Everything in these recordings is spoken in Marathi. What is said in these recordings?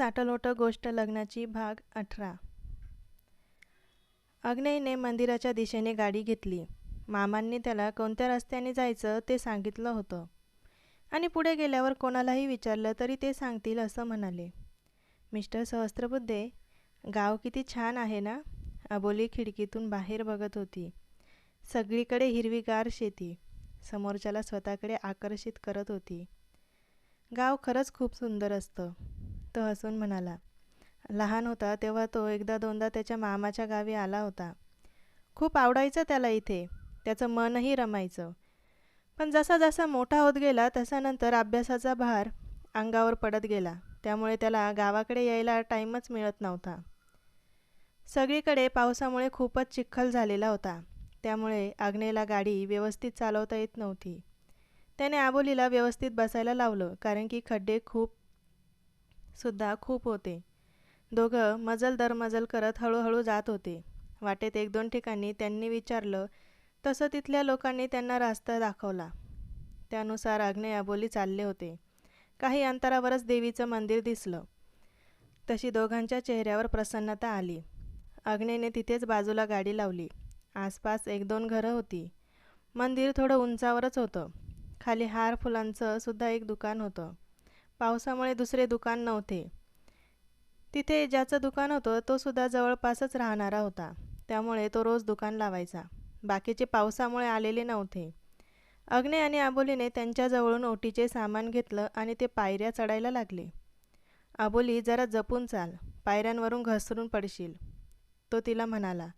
साटलोटं गोष्ट लग्नाची भाग अठरा. अग्नेयने मंदिराच्या दिशेने गाडी घेतली. मामांनी त्याला कोणत्या रस्त्याने जायचं ते सांगितलं होतं. आणि पुढे गेल्यावर कोणालाही विचारलं तरी ते सांगतील असं म्हणाले. मिस्टर सहस्त्रबुद्धे गाव किती छान आहे ना? अबोली खिडकीतून बाहेर बघत होती. सगळीकडे हिरवीगार शेती. समोरच्याला स्वतःकडे आकर्षित करत होती. गाव खरंच खूप सुंदर असतं. तो हसून म्हणाला लहान होता तेव्हा तो एकदा दोनदा त्याच्या मामाच्या गावी आला होता. खूप आवडायचं त्याला इथे. त्याचं मनही रमायचं. पण जसा जसा मोठा होत गेला तसा नंतर अभ्यासाचा भार अंगावर पडत गेला. त्यामुळे त्याला गावाकडे यायला टाईमच मिळत नव्हता. सगळीकडे पावसामुळे खूपच चिखल झालेला होता. त्यामुळे आग्नेला गाडी व्यवस्थित चालवता येत नव्हती. त्याने आबोलीला व्यवस्थित बसायला लावलं कारण की खड्डे खूप सुद्धा खूप होते. दोघं मजल दरमजल करत हळूहळू जात होते. वाटेत एक दोन ठिकाणी त्यांनी विचारलं तसं तिथल्या लोकांनी त्यांना रास्ता दाखवला. त्यानुसार आग्नेय अबोली चालले होते. काही अंतरावरच देवीचं मंदिर दिसलं. तशी दोघांच्या चेहऱ्यावर प्रसन्नता आली. अग्नेने तिथेच बाजूला गाडी लावली. आसपास एक दोन घरं होती. मंदिर थोडं उंचावरच होतं. खाली हार फुलांचं सुद्धा एक दुकान होतं. पावसामुळे दुसरे दुकान नव्हते. तिथे ज्याचं दुकान होतं तो सुद्धा जवळपासच राहणारा होता. त्यामुळे तो रोज दुकान लावायचा. बाकीचे पावसामुळे आलेले नव्हते. अग्ने आणि आबोलीने त्यांच्याजवळून ओटीचे सामान घेतलं आणि ते पायऱ्या चढायला लागले. आबोली जरा जपून चाल. पायऱ्यांवरून घसरून पडशील. तो तिला म्हणाला.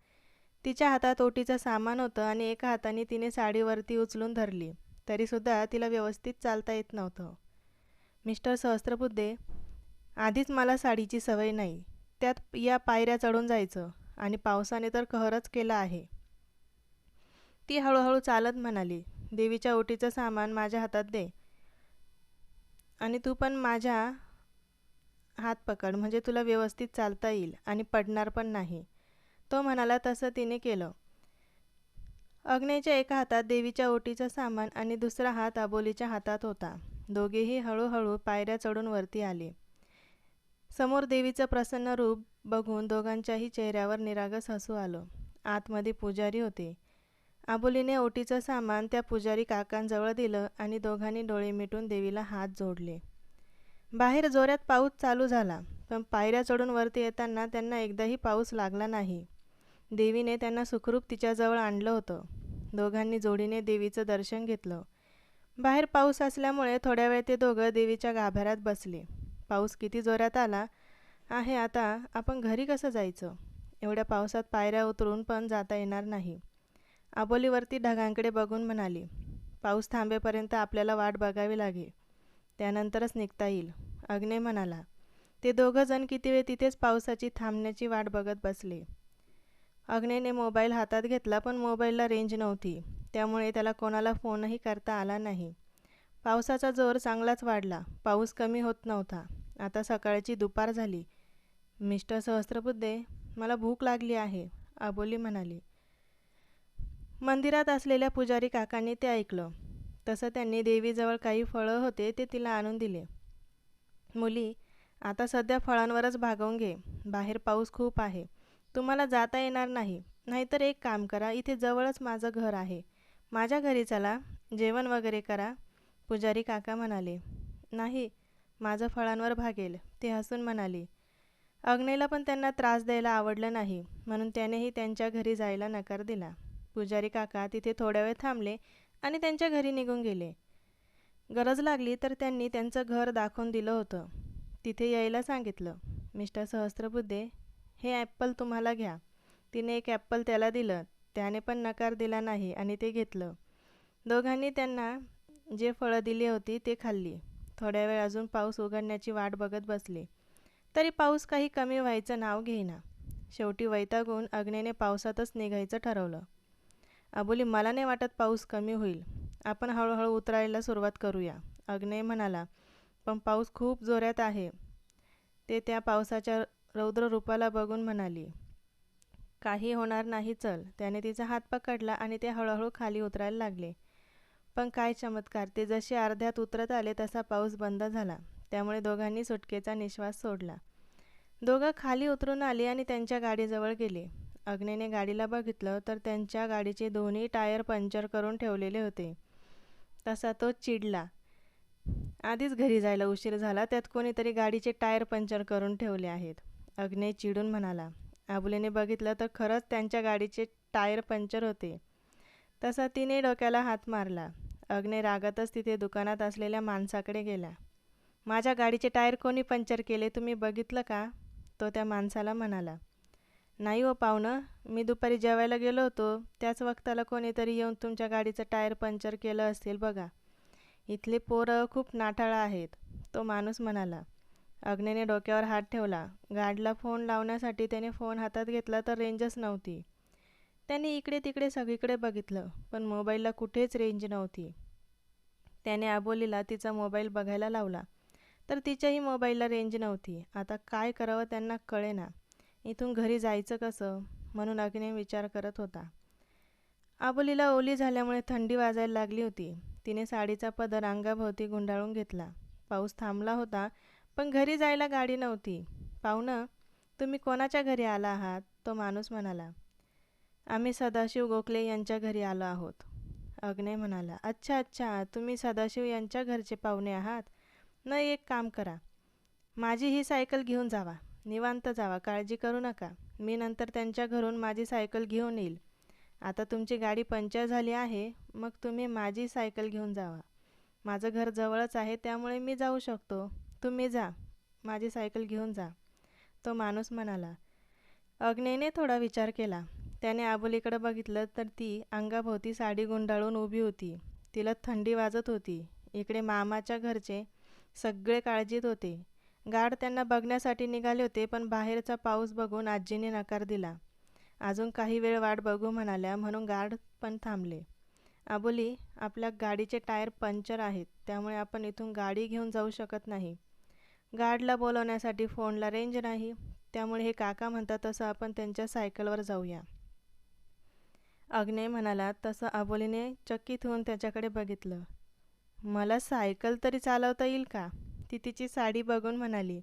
तिच्या हातात ओटीचं सामान होतं आणि एका हाताने तिने साडीवरती उचलून धरली. तरीसुद्धा तिला व्यवस्थित चालता येत नव्हतं. मिस्टर सहस्त्रबुद्धे आधीच मला साडीची सवय नाही. त्यात या पायऱ्या चढून जायचं आणि पावसाने तर कहरच केला आहे. ती हळूहळू चालत म्हणाली देवीच्या ओटीचं सामान माझ्या हातात दे. आणि तू पण माझ्या हात पकड म्हणजे तुला व्यवस्थित चालता येईल आणि पडणार पण नाही. तो म्हणाला तसं तिने केलं. अग्नेच्या एका हातात देवीच्या ओटीचं सामान आणि दुसरा हात आबोलीच्या हातात होता. दोघेही हळूहळू पायऱ्या चढून वरती आले. समोर देवीचं प्रसन्न रूप बघून दोघांच्याही चेहऱ्यावर निरागस हसू आलं. आतमध्ये पुजारी होते. आबोलीने ओटीचं सामान त्या पुजारी काकांजवळ दिलं आणि दोघांनी डोळे मिटून देवीला हात जोडले. बाहेर जोऱ्यात पाऊस चालू झाला पण पायऱ्या चढून वरती येताना त्यांना एकदाही पाऊस लागला नाही. देवीने त्यांना सुखरूप तिच्याजवळ आणलं होतं. दोघांनी जोडीने देवीचं दर्शन घेतलं. बाहेर पाऊस असल्यामुळे थोड्या वेळ ते दोघं देवीच्या गाभाऱ्यात बसले. पाऊस किती जोरात आला आहे आता आपण घरी कसं जायचं? एवढ्या पावसात पायऱ्या उतरून पण जाता येणार नाही. आबोलीवरती ढगांकडे बघून म्हणाली पाऊस थांबेपर्यंत आपल्याला वाट बघावी लागेल. त्यानंतरच निघता येईल. अग्ने म्हणाला ते दोघंजण किती वेळ तिथेच पावसाची थांबण्याची वाट बघत बसले. अग्नेने मोबाईल हातात घेतला पण मोबाईलला रेंज नव्हती. त्यामुळे त्याला कोणाला फोनही करता आला नाही. पावसाचा जोर चांगलाच वाढला. पाऊस कमी होत नव्हता. आता सकाळची दुपार झाली. मिस्टर सहस्त्रबुद्धे मला भूक लागली आहे आबोली म्हणाली. मंदिरात असलेल्या पुजारी काकांनी ते ऐकलं. तसं त्यांनी देवीजवळ काही फळं होते ते तिला आणून दिले. मुली आता सध्या फळांवरच भागवून घे. बाहेर पाऊस खूप आहे. तुम्हाला जाता येणार नाही. नाहीतर एक काम करा इथे जवळच माझं घर आहे. माझ्या घरी चला जेवण वगैरे करा पुजारी काका म्हणाले. नाही माझं फळांवर भागेल ते हसून म्हणाली. अग्नेला पण त्यांना त्रास द्यायला आवडलं नाही म्हणून त्यानेही त्यांच्या घरी जायला नकार दिला. पुजारी काका तिथे थोड्या वेळ थांबले आणि त्यांच्या घरी निघून गेले. गरज लागली तर त्यांनी त्यांचं घर दाखवून दिलं होतं. तिथे यायला सांगितलं. मिस्टर सहस्त्रबुद्धे हे ॲप्पल तुम्हाला घ्या. तिने एक ॲप्पल त्याला दिलं. त्याने पण नकार दिला नाही आणि ते घेतलं. दोघांनी त्यांना जे फळं दिली होती ते खाल्ली. थोड्या वेळ अजून पाऊस उघडण्याची वाट बघत बसले. तरी पाऊस काही कमी व्हायचं नाव घेईना. शेवटी वैतागून अग्नेने पावसातच निघायचं ठरवलं. अबोली मला नाही वाटत पाऊस कमी होईल. आपण हळूहळू उतरायला सुरुवात करूया. अग्नेय म्हणाला. पण पाऊस खूप जोरात आहे. ते त्या पावसाच्या रौद्र रूपाला बघून म्हणाली काही होणार नाही चल. त्याने तिचा हात पकडला आणि ते हळूहळू खाली उतरायला लागले. पण काय चमत्कार ते जसे अर्ध्यात उतरत आले तसा पाऊस बंद झाला. त्यामुळे दोघांनी सुटकेचा निश्वास सोडला. दोघं खाली उतरून आले आणि त्यांच्या गाडीजवळ गेले. अग्नेने गाडीला बघितलं तर त्यांच्या गाडीचे दोन्ही टायर पंक्चर करून ठेवलेले होते. तसा तो चिडला. आधीच घरी जायला उशीर झाला त्यात कोणीतरी गाडीचे टायर पंक्चर करून ठेवले आहेत. अग्ने चिडून म्हणाला आबुलेने बघितलं तर खरंच त्यांच्या गाडीचे टायर पंक्चर होते. तसा तिने डोक्याला हात मारला. अग्ने रागातच तिथे दुकानात असलेल्या माणसाकडे गेला. माझ्या गाडीचे टायर कोणी पंक्चर केले तुम्ही बघितलं का? तो त्या माणसाला म्हणाला. नाही हो पाहुणं मी दुपारी जेवायला गेलो होतो. त्याच वक्ताला कोणीतरी येऊन तुमच्या गाडीचं टायर पंक्चर केलं असेल बघा. इथले पोरं खूप नाठाळं आहेत. तो माणूस म्हणाला. अग्नेने डोक्यावर हात ठेवला. गार्डला फोन लावण्यासाठी त्याने फोन हातात घेतला तर रेंजच नव्हती. त्याने इकडे तिकडे सगळीकडे बघितलं पण मोबाईलला कुठेच रेंज नव्हती. त्याने आबोलीला तिचा मोबाईल बघायला लावला तर तिच्याही मोबाईलला रेंज नव्हती. आता काय करावं त्यांना कळेना. इथून घरी जायचं कसं? म्हणून अग्ने विचार करत होता. आबोलीला ओली झाल्यामुळे थंडी वाजायला लागली होती. तिने साडीचा पदर अंगाभोवती गुंडाळून घेतला. पाऊस थांबला होता पण घरी जायला गाडी नव्हती. पाहुणं तुम्ही कोणाच्या घरी आला आहात? तो माणूस म्हणाला. आम्ही सदाशिव गोखले यांच्या घरी आलो आहोत. अग्नय म्हणाला. अच्छा अच्छा तुम्ही सदाशिव यांच्या घरचे पाहुणे आहात? न एक काम करा. माझी ही सायकल घेऊन जावा. निवांत जावा. काळजी करू नका. मी नंतर त्यांच्या घरून माझी सायकल घेऊन येईल. आता तुमची गाडी पंक्चर झाली आहे. मग तुम्ही माझी सायकल घेऊन जावा. माझं घर जवळच आहे त्यामुळे मी जाऊ शकतो. तुम्ही जा माझी सायकल घेऊन जा. तो माणूस म्हणाला अग्नेने थोडा विचार केला. त्याने आबोलीकडे बघितलं तर ती अंगाभोवती साडी गुंडाळून उभी होती. तिला थंडी वाजत होती. इकडे मामाच्या घरचे सगळे काळजीत होते. गाड त्यांना बघण्यासाठी निघाले होते पण बाहेरचा पाऊस बघून आजीने नकार दिला. अजून काही वेळ वाट बघू म्हणाल्या म्हणून गाड पण थांबले. आबोली आपल्या गाडीचे टायर पंक्चर आहेत त्यामुळे आपण इथून गाडी घेऊन जाऊ शकत नाही. गार्डला बोलवण्यासाठी फोनला रेंज नाही. त्यामुळे हे काका म्हणतात तसं आपण त्यांच्या सायकलवर जाऊया. अग्नय म्हणाला तसं अबोलीने चकित होऊन त्याच्याकडे बघितलं. मला सायकल तरी चालवता येईल का? ती तिची साडी बघून म्हणाली.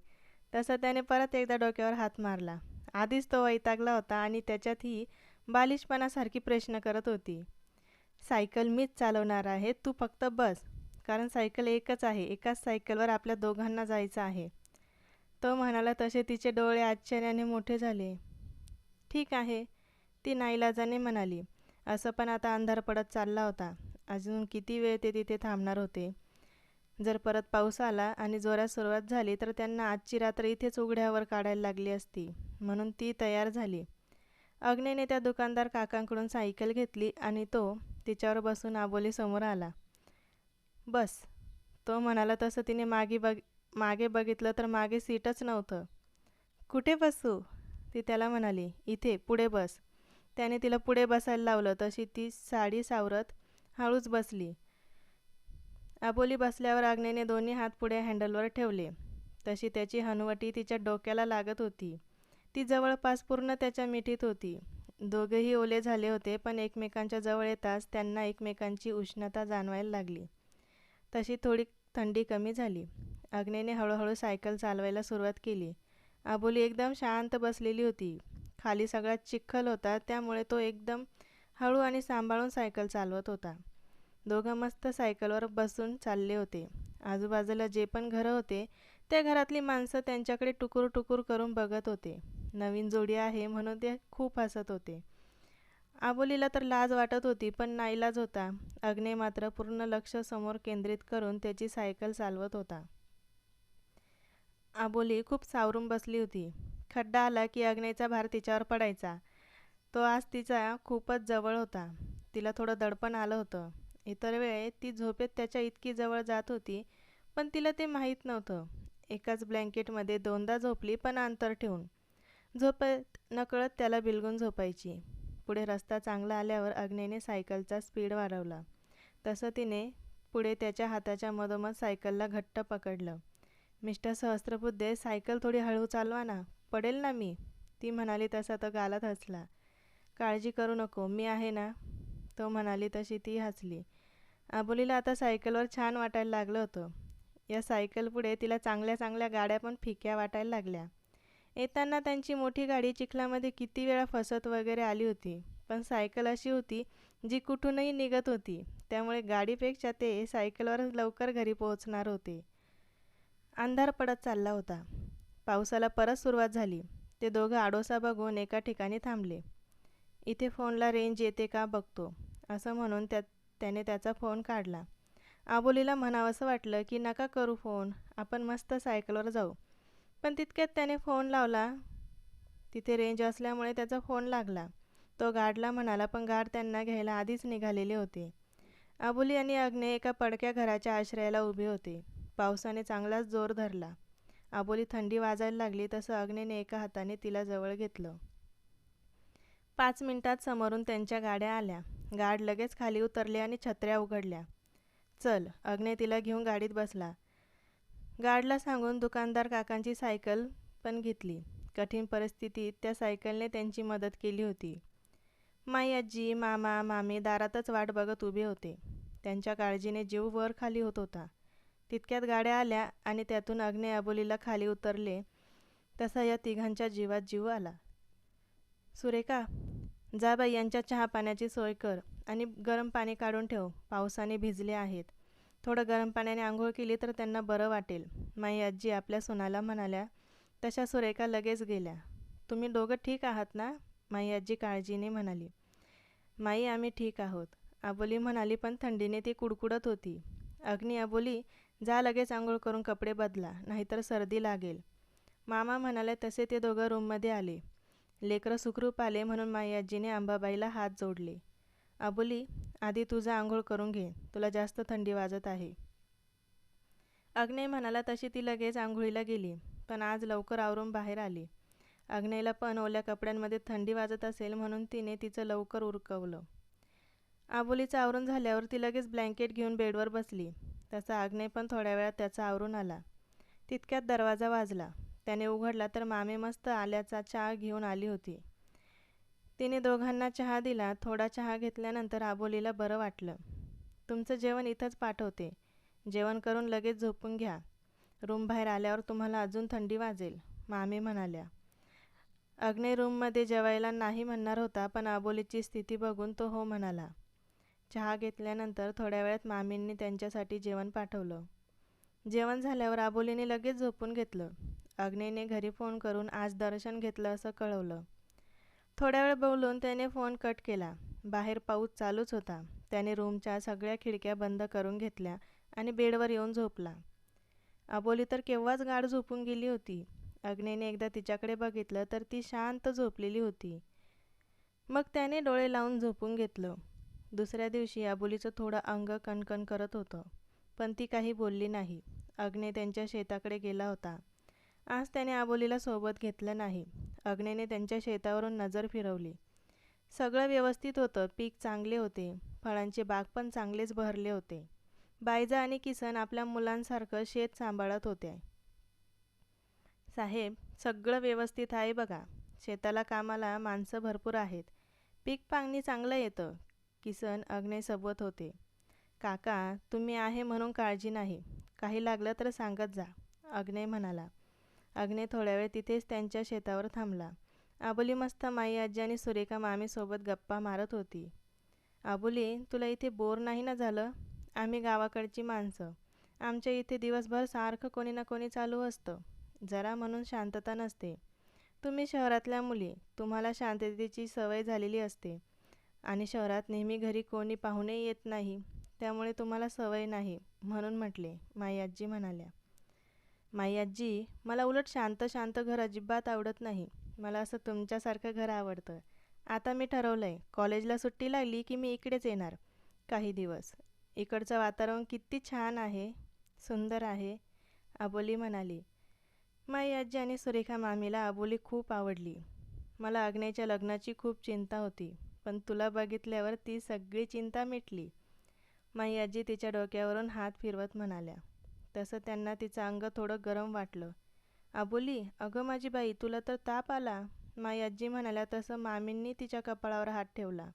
तसं त्याने परत एकदा डोक्यावर हात मारला. आधीच तो वैतागला होता आणि त्याच्यात ही बालिशपणासारखी प्रश्न करत होती. सायकल मीच चालवणार आहे तू फक्त बस. कारण सायकल एकच आहे एकाच सायकलवर आपल्या दोघांना जायचं आहे. तो म्हणाला तसे तिचे डोळे आश्चर्याने मोठे झाले. ठीक आहे ती नाईलाजाने म्हणाली. असं पण आता अंधार पडत चालला होता. अजून किती वेळ ते तिथे थांबणार होते? जर परत पाऊस आला आणि जोरात सुरुवात झाली तर त्यांना आजची रात्र इथेच उघड्यावर काढायला लागली असती. म्हणून ती तयार झाली. अग्नेने त्या दुकानदार काकांकडून सायकल घेतली आणि तो तिच्यावर बसून आबोलीसमोर आला. बस. तो म्हणाला तसं तिने मागे बघ मागे बघितलं तर मागे सीटच नव्हतं. कुठे बसू? ती त्याला म्हणाली. इथे पुढे बस. त्याने तिला पुढे बसायला लावलं. तशी ती साडी सावरत हळूच बसली. अबोली बसल्यावर आग्नेने दोन्ही हात पुढे हँडलवर ठेवले. तशी त्याची हनुवटी तिच्या डोक्याला लागत होती. ती जवळपास पूर्ण त्याच्या मिठीत होती. दोघेही ओले झाले होते पण एकमेकांच्या जवळ येताच त्यांना एकमेकांची उष्णता जाणवायला लागली. तशी थोडी थंडी कमी झाली. अग्नेने हळूहळू सायकल चालवायला सुरुवात केली. आबोली एकदम शांत बसलेली होती. खाली सगळ्यात चिखल होता त्यामुळे तो एकदम हळू आणि सांभाळून सायकल चालवत होता. दोघं मस्त सायकलवर बसून चालले होते. आजूबाजूला जे पण घरं होते त्या घरातली माणसं त्यांच्याकडे टुकूर टुकूर करून बघत होते. नवीन जोडी आहे म्हणून ते खूप हसत होते. आबोलीला तर लाज वाटत होती पण नाईलाज होता. अग्ने मात्र पूर्ण लक्ष समोर केंद्रित करून त्याची सायकल चालवत होता. आबोली खूप सावरून बसली होती. खड्डा आला की अग्नेचा भार तिच्यावर पडायचा. तो आज तिचा खूपच जवळ होता. तिला थोडं दडपण आलं होतं. इतर वेळे ती झोपेत त्याच्या इतकी जवळ जात होती पण तिला ते माहीत नव्हतं. एकाच ब्लँकेटमध्ये दोनदा झोपली पण अंतर ठेवून. झोपेत नकळत त्याला बिलगून झोपायची. पुढे रस्ता चांगला आल्यावर अग्नेने सायकलचा स्पीड वाढवला. तसं तिने पुढे त्याच्या हाताच्या मधोमध सायकलला घट्ट पकडलं. मिस्टर सहस्त्रबुद्धे सायकल थोडी हळू चालवा ना. पडेल ना मी? ती म्हणाली तसा तो गालात हसला. काळजी करू नको मी आहे ना? तो म्हणाली तशी ती हसली. आबोलीला आता सायकलवर छान वाटायला लागलं होतं. या सायकल पुढे तिला चांगल्या चांगल्या गाड्या पण फिक्या वाटायला लागल्या. येताना त्यांची मोठी गाडी चिखलामध्ये किती वेळा फसत वगैरे आली होती. पण सायकल अशी होती जी कुठूनही निघत होती. त्यामुळे गाडीपेक्षा ते सायकलवरच लवकर घरी पोहोचणार होते. अंधार पडत चालला होता. पावसाला परत सुरुवात झाली. ते दोघं आडोसा बघून एका ठिकाणी थांबले. इथे फोनला रेंज येते का बघतो असं म्हणून त्या त्याने त्याचा फोन काढला. आबोलीला म्हणावंसं वाटलं की नका करू फोन. आपण मस्त सायकलवर जाऊ. पण तितक्यात त्याने फोन लावला. तिथे रेंज असल्यामुळे त्याचा फोन लागला. तो गार्डला म्हणाला पण गार्ड त्यांना घ्यायला आधीच निघालेले होते. अबुली आणि अग्ने एका पडक्या घराच्या आश्रयाला उभे होते. पावसाने चांगलाच जोर धरला. अबोली थंडी वाजायला लागली तसं अग्नेने एका हाताने तिला जवळ घेतलं. पाच मिनिटात समोरून त्यांच्या गाड्या आल्या. गाड लगेच खाली उतरले आणि छत्र्या उघडल्या. चल अग्ने तिला घेऊन गाडीत बसला. गार्डला सांगून दुकानदार काकांची सायकल पण घेतली. कठीण परिस्थितीत त्या सायकलने त्यांची मदत केली होती. माई आजी मामा मामी दारातच वाट बघत उभे होते. त्यांच्या काळजीने जीव वर खाली होत होता. तितक्यात गाड्या आल्या आणि त्यातून अग्ने अबोलीला खाली उतरले. तसा या तिघांच्या जीवात जीव आला. सुरेखा जा बाई यांच्या चहा पाण्याची सोय कर आणि गरम पाणी काढून ठेव. पावसाने भिजले आहेत. थोडं गरम पाण्याने आंघोळ केली तर त्यांना बरं वाटेल. माई आजी आपल्या सुनाला म्हणाल्या तशा सुरेखा लगेच गेल्या. तुम्ही दोघं ठीक आहात ना? माई आजी काळजीने म्हणाली. माई आम्ही ठीक आहोत. आबोली म्हणाली पण थंडीने ती कुडकुडत होती. अग्नी आबोली जा लगेच आंघोळ करून कपडे बदला नाहीतर सर्दी लागेल. मामा म्हणाले तसे ते दोघं रूममध्ये आले. लेकरं सुखरूप आले म्हणून माई आजीने अंबाबाईला हात जोडले. अबोली आधी तुझा आंघोळ करून घे. तुला जास्त थंडी वाजत आहे. अग्नेय म्हणाला तशी ती लगेच आंघोळीला गेली पण आज लवकर आवरून बाहेर आली. अग्नेयला पण ओल्या कपड्यांमध्ये थंडी वाजत असेल म्हणून तिने तिचं लवकर उरकवलं. आबोलीचं आवरून झाल्यावर ती लगेच ब्लँकेट घेऊन बेडवर बसली. तसा आग्नेय पण थोड्या वेळात त्याचा आवरून आला. तितक्यात दरवाजा वाजला. त्याने उघडला तर मामे मस्त आल्याचा चहा घेऊन आली होती. तिने दोघांना चहा दिला थोडा चहा घेतल्यानंतर आबोलीला बरं वाटलं. तुमचं जेवण इथंच पाठवते. जेवण करून लगेच झोपून घ्या. रूम बाहेर आल्यावर तुम्हाला अजून थंडी वाजेल मामी म्हणाल्या. अग्ने रूममध्ये जेवायला नाही म्हणणार होता पण आबोलीची स्थिती बघून तो हो म्हणाला. चहा घेतल्यानंतर थोड्या वेळात मामींनी त्यांच्यासाठी जेवण पाठवलं. जेवण झाल्यावर आबोलीने लगेच झोपून घेतलं. अग्नेने घरी फोन करून आज दर्शन घेतलं असं कळवलं. थोड्या वेळ बोलून त्याने फोन कट केला. बाहेर पाऊस चालूच होता. त्याने रूमच्या सगळ्या खिडक्या बंद करून घेतल्या आणि बेडवर येऊन झोपला. अबोली तर केव्हाच गाढ झोपून गेली होती. अग्नेने एकदा तिच्याकडे बघितलं तर ती शांत झोपलेली होती. मग त्याने डोळे लावून झोपून घेतलं. दुसऱ्या दिवशी अबोलीचं थोडं अंग कणकण करत होतं पण ती काही बोलली नाही. अग्ने त्यांच्या शेताकडे गेला होता. आज त्याने आबोलीला सोबत घेतलं नाही. अग्नेने त्यांच्या शेतावरून नजर फिरवली. सगळं व्यवस्थित होतं पीक चांगले होते फळांचे बाग पण चांगलेच बहरले होते. बायजा आणि किसन आपल्या मुलांसारखं शेत सांभाळत होते. साहेब सगळं व्यवस्थित आहे बघा. शेताला कामाला माणसं भरपूर आहेत. पीक पांगणी चांगलं येतं किसन अग्नेसोबत होते. काका तुम्ही आहे म्हणून काळजी नाही. काही लागलं तर सांगत जा अग्नेय म्हणाला. अग्ने थोड्या वेळ तिथेच त्यांच्या शेतावर थांबला. आबोली मस्त माई आजी आणि सुरेखा मामीसोबत गप्पा मारत होती. आबोली तुला इथे बोर नाही ना झालं? आम्ही गावाकडची माणसं. आमच्या इथे दिवसभर सारखं कोणी ना कोणी चालू असतं. जरा म्हणून शांतता नसते. तुम्ही शहरातल्या मुली. तुम्हाला शांततेची सवय झालेली असते. आणि शहरात नेहमी घरी कोणी पाहुणे येत नाही. त्यामुळे तुम्हाला सवय नाही म्हणून म्हटले माई आजी म्हणाल्या. माई आजी मला उलट शांत शांत घर अजिबात आवडत नाही. मला असं तुमच्यासारखं घर आवडतं. आता मी ठरवलं आहे कॉलेजला सुट्टी लागली की मी इकडेच येणार. काही दिवस. इकडचं वातावरण किती छान आहे सुंदर आहे अबोली म्हणाली. माई आजी आणि सुरेखा मामीला अबोली खूप आवडली. मला अग्नेच्या लग्नाची खूप चिंता होती पण तुला बघितल्यावर ती सगळी चिंता मिटली. माई आजी तिच्या डोक्यावरून हात फिरवत म्हणाल्या. तसं त्यांना तिचं अंग थोडं गरम वाटलं. आबोली अगं माझी बाई तुला तर ताप आला. माई आजी म्हणाल्या तसं मामींनी तिच्या कपाळावर हात ठेवला.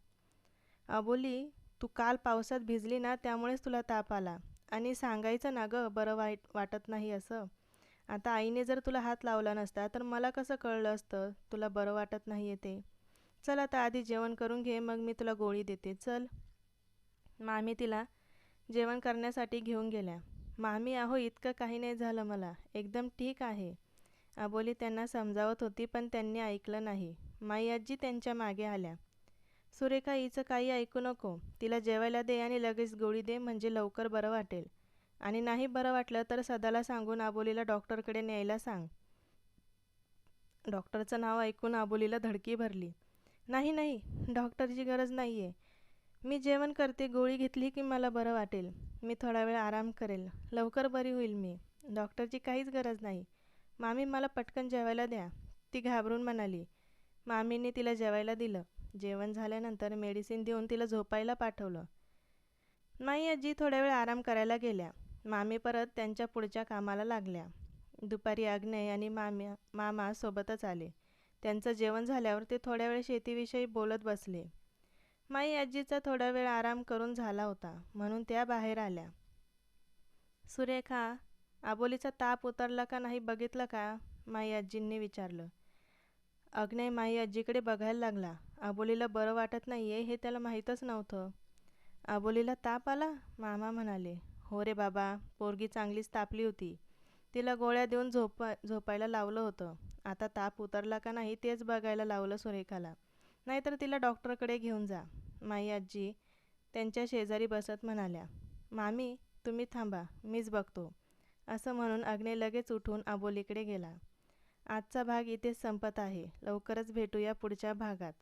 अबोली तू काल पावसात भिजली ना त्यामुळेच तुला ताप आला. आणि सांगायचं ना गं बरं वाईट वाटत नाही असं. आता आईने जर तुला हात लावला नसता तर मला कसं कळलं असतं? तुला बरं वाटत नाही येते चल आता आधी जेवण करून घे मग मी तुला गोळी देते. चल. मामी तिला जेवण करण्यासाठी घेऊन गेल्या. मामी आहो इतकं काही नाही झालं मला. एकदम ठीक आहे. अबोली त्यांना समजावत होती पण त्यांनी ऐकलं नाही. माई आजी त्यांच्या मागे आल्या. सुरेखा हिचं काही ऐकू नको. तिला जेवायला दे आणि लगेच गोळी दे म्हणजे लवकर बरं वाटेल. आणि नाही बरं वाटलं तर सदाला सांगून आबोलीला डॉक्टरकडे न्यायला सांग. डॉक्टरचं नाव ऐकून आबोलीला धडकी भरली. नाही नाही डॉक्टरची गरज नाही आहे मी जेवण करते गोळी घेतली की मला बरं वाटेल. मी थोडा वेळ आराम करेल. लवकर बरी होईल मी. डॉक्टरची काहीच गरज नाही. मामी मला पटकन जेवायला द्या. ती घाबरून म्हणाली. मामींनी तिला जेवायला दिलं. जेवण झाल्यानंतर मेडिसिन देऊन तिला झोपायला पाठवलं. माई आजी थोड्या वेळ आराम करायला गेल्या. मामी परत त्यांच्या पुढच्या कामाला लागल्या. दुपारी अग्नेय आणि माम्या मामा सोबतच आले. त्यांचं जेवण झाल्यावर ते थोड्या वेळ शेतीविषयी बोलत बसले. माई आजीचा थोडा वेळ आराम करून झाला होता म्हणून त्या बाहेर आल्या. सुरेखा आबोलीचा ताप उतरला का नाही बघितलं का? माई आजींनी विचारलं. अग्नय माई आजीकडे बघायला लागला. आबोलीला बरं वाटत नाही आहे हे त्याला माहीतच नव्हतं. आबोलीला ताप आला? मामा म्हणाले. हो रे बाबा पोरगी चांगलीच तापली होती. तिला गोळ्या देऊन झोपा झोपायला लावलं होतं. आता ताप उतरला का नाही तेच बघायला लावलं सुरेखाला. नाहीतर तिला डॉक्टरकडे घेऊन जा. माई आजी त्यांच्या शेजारी बसत म्हणाल्या मामी तुम्ही थांबा मीच बघतो. असं म्हणून अग्ने लगेच उठून आबोलीकडे गेला. आजचा भाग इथेच संपत आहे. लवकरच भेटूया पुढच्या भागात.